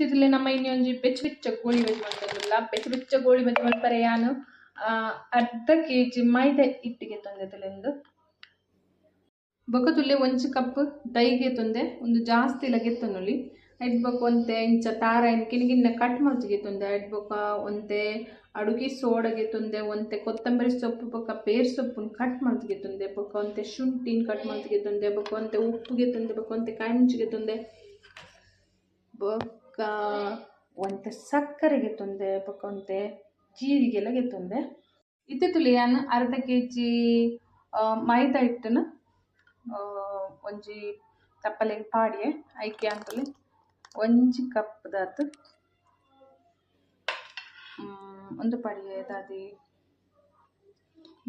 ಇತ್ತಿದ್ಲೆ ನಮ್ಮ ಇನ್ನೊಂದು ಬೆಚ್ಚ ಬೆಚ್ಚ ಗೋಳಿ ಬಜ್ಜಿ ಮಾಡ್ತೇನಿಲ್ಲ ಬೆಚ್ಚ ಬೆಚ್ಚ ಗೋಳಿ ಬಜ್ಜಿ ಮಲ್ಪರೆ ಯಾನು ಅರ್ಧ ಕೆ ಮೈದಾ ಹಿಟ್ಟಿಗೆ ಬೊಕ ಬೊಕತುಲ್ಲೆ ಒಂಜಿ ಕಪ್ ದೈಗೆ ತೊಂದೆ, ಒಂದು ಜಾಸ್ತಿ ಇಲ್ಲ ಗೆತ್ತನೊಲಿ ಐಟ್ ಬೊಕ ಒಂತೆ ಇಂಚ ತಾರ ಇನ್ ಕಿನ್ಗಿನ್ನ ಕಟ್ ಮಲ್ತಿಗೆ ತೊಂದೆ ಬೊಕ ಒಂತೆ ಅಡುಗೆ ಸೋಡಗೆ ತೊಂದೆ ಒಂತೆ ಕೊತ್ತಂಬರಿ ಸೊಪ್ಪು ಬೊಕ ಪೇರ್ ಸೊಪ್ಪು ಕಟ್ ಮಲ್ತಿಗೆ ತೊಂದೆ ಬೊಕ ಒಂತೆ ಶುಂಠಿನ್ ಕಟ್ ಮಲ್ತಿಗೆ ತೊಂದೆ ಬೊಕ ಒಂತೆ ಉಪ್ಪುಗೆ ತೊಂದೆ ಬೊಕ ಒಂತೆ ಕಾಯಿ ಮುಂಚಿಗೆ ತೊಂದೆ ಬೊಕ್ಕ ಒಂತೆ ಸಕ್ಕರೆಗೆ ತೊಂದೆ ಬೊಕ ಒಂತೆ ಜೀರಿಗೆಲ್ಲ ತುಂದೆ. ಇತ್ತೆ ಅರ್ಧ ಕೆ ಜಿ ಮೈದಾ ಹಿಟ್ಟನ್ನು ಒಂಜಿ ತಪ್ಪಲೆಗ್ ಪಾಡಿಯೆ. ಐಕೆ ಅಂತಲಿ ಒಂಜಿ ಕಪ್ ದಾತು ಒಂದು ಪಾಡಿಯೆ ದಾದಿ.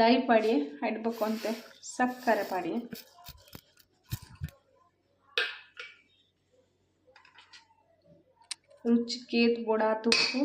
ದೈ ಪಾಡಿಯೆ ಇಡ್ಬೇಕು ಅಂತೆ ಸಕ್ಕರೆ ಪಡಿಯೆ. रुचिकेत बोड़ा तुक्कू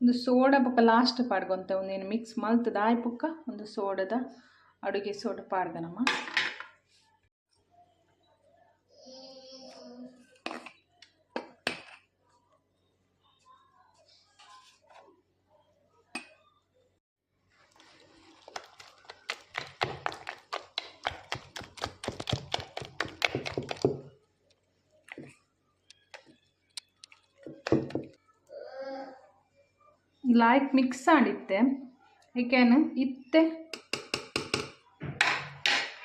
ಒಂದು ಸೋಡಾ ಬೊಕ ಲಾಸ್ಟ್ ಪಾಡ್ಗೊಂತ ಒಂದೇನು ಮಿಕ್ಸ್ ಮಲ್ತದ, ಆಯ್ ಬೊಕ್ಕ ಒಂದು ಸೋಡದ ಅಡುಗೆ ಸೋಡಾ ಪಾಡ್ದನಮ್ಮ ಲಾಯ್ಕ್ ಮಿಕ್ಸ್ ಆಡಿತ್ತೆ. ಏಕೆನ್? ಇತ್ತೆ.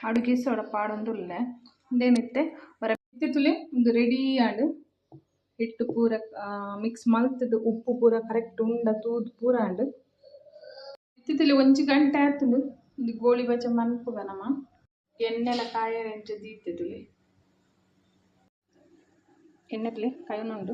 ಅಡುಗೆ ಸೋಡ ಪಾಡೊಂದುಲ್ಲೆ. ಇಂದೇನಿತ್ತೆ ಹೊರ ಒಂದು ರೆಡಿ ಆಂಡ್. ಹಿಟ್ಟು ಪೂರ ಮಿಕ್ಸ್ ಮಲ್ತದು ಉಪ್ಪು ಪೂರ ಕರೆಕ್ಟ್ ಉಂಡ ತೂದು ಪೂರ ಆಂಡ್. ಇತ್ತಿತ್ತಲಿ ಒಂಜಿ ಗಂಟೆ ಆತುಂಡು. ಇದು ಗೋಳಿ ಬಜೆ ಮನ್ಪುಗ ನಮ್ಮ ಎಣ್ಣೆಲ ಕಾಯ ಎಂಚ ಎಣ್ಣೆ ತುಲಿ ಕಾಯೋನುಂಡು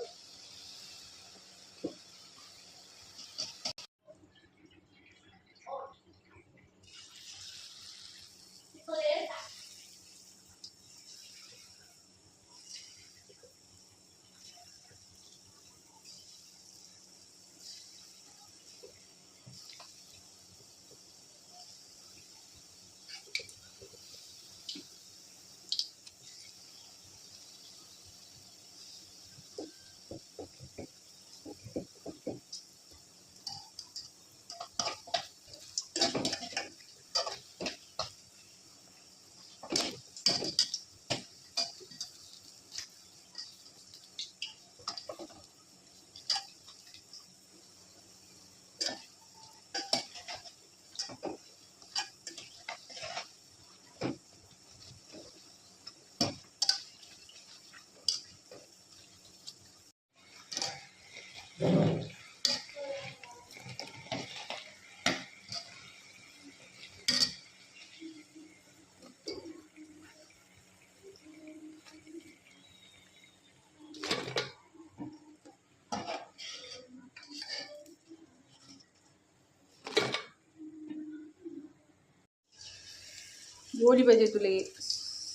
ಗೋಳಿ ಬಜೆ ತುಲಿ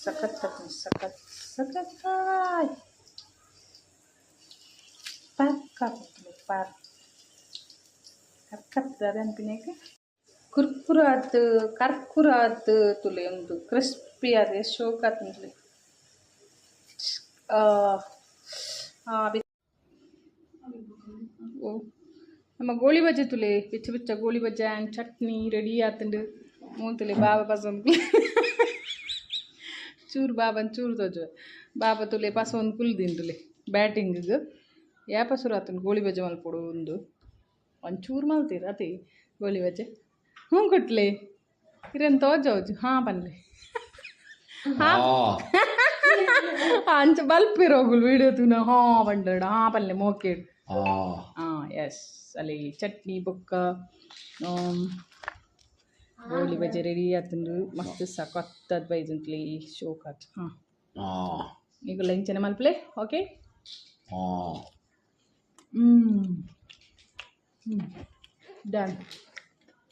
ಸಖತ್ ಸಖತ್ ಸಖತ್ ಸಖತ್ತಾಯ್ ಪಕ್ಕ ತುಲಿ ಪಾರ್ ಕರ್ಕತ್ ಅದಂಪಿನೇಕ ಕುರ್ಕುರ ಆತು ಕರ್ಕುರ ಆತು ತುಲಿ ಒಂದು ಕ್ರಿಸ್ಪಿ ಆದ ಶೋಕ್ ಆತು ತುಲಿ ಓ ನಮ್ಮ ಗೋಳಿ ಬಜ್ಜೆ ತುಲೆ ಬಿಚ್ಚ ಬಿಚ್ಚ ಗೋಳಿ ಬಜ್ಜೆ ಆ್ಯಂಡ್ ಚಟ್ನಿ ರೆಡಿ ಆತಂಡು ಮೂತಲೆ ಬಾಬಾ ಪಸಂದ್ ಚೂರು ಬಾಬನ್ ಚೂರು ತೋಜು. ಬಾಬಾ ತುಲೆ ಪಸಂದ್ ಕುಲ್ ತಿಂದುಲೆ ಬ್ಯಾಟಿಂಗಿಗೆ ಯಾಪ ಸುರು ಆತನ? ಗೋಳಿ ಬಜೆ ಮಲ್ಪಡು ಒಂದು. ಒಂಚೂರು ಮಲ್ತೀರ? ಅತಿ. ಗೋಳಿ ಬಜೆ ಹ್ಞೂ ಕೊಟ್ಲೆ. ಇರೇನು ಹಾ ಹಾಂ. ಬನ್ನಿ ಆ ಅಂಚ ಬಲ್ಪಿರೋಗುಲು ವಿಡಿಯೋ ತೂನ? ಹಾ ಬಂಡಡ. ಹಾ ಪಲ್ಲೆ ಮೋಕೇಡು. ಹಾಂ. ಎಸ್ ಅಲ್ಲಿ ಚಟ್ನಿ ಬೊಕ್ಕ गोली बाजार येयातून मस्त दिसता कोत्तात बाई तुंतली शोकात हां నీకు లంచ్ అని మలుపులే ఓకే డన్